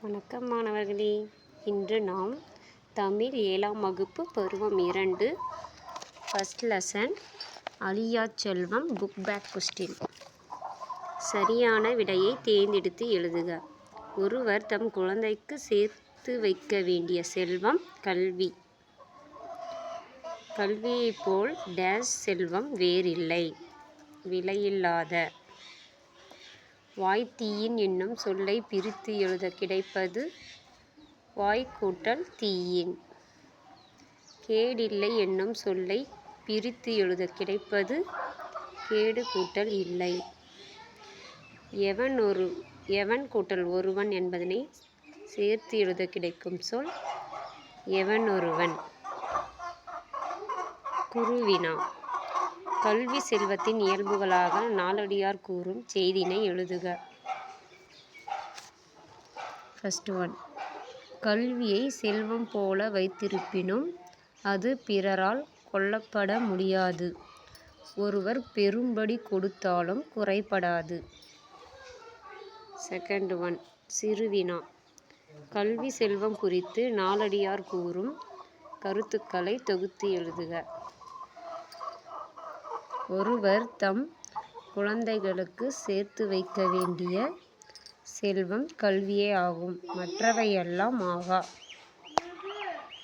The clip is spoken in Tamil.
வணக்கம் மாணவர்களே. இன்று நாம் தமிழ் ஏழாம் வகுப்பு பருவம் இரண்டு ஃபஸ்ட் லெசன் அழியா செல்வம் புக் பேக் கொஸ்டின் சரியான விடையை தேர்ந்தெடுத்து எழுதுக. ஒருவர் தம் குழந்தைக்கு சேர்த்து வைக்க வேண்டிய செல்வம் கல்வி. கல்வியைப் போல் டேஷ் செல்வம் வேறில்லை. விலையில்லாத வாய்த்தீயின் என்னும் சொல்லை பிரித்து எழுத கிடைப்பது வாய் கூட்டல் தீயின். கேடில்லை என்னும் சொல்லை பிரித்து எழுத கிடைப்பது கேடு கூட்டல் இல்லை. எவன் ஒரு எவன் கூட்டல் ஒருவன் என்பதனை சேர்த்து எழுத கிடைக்கும் சொல் எவன் ஒருவன் குருவினா. கல்வி செல்வத்தின் இயல்புகளாக நாலடியார் கூறும் செய்தினை எழுதுக. ஃபஸ்ட் ஒன் கல்வியை செல்வம் போல வைத்திருப்பினும் அது பிறரால் கொல்லப்பட முடியாது. ஒருவர் பெரும்படி கொடுத்தாலும் குறைபடாது. Second one சிறுவினா. கல்வி செல்வம் குறித்து நாலடியார் கூறும் கருத்துக்களை தொகுத்து எழுதுக. ஒருவர் தம் குழந்தைகளுக்கு சேர்த்து வைக்க வேண்டிய செல்வம் கல்வியே ஆகும். மற்றவையெல்லாம் ஆகா.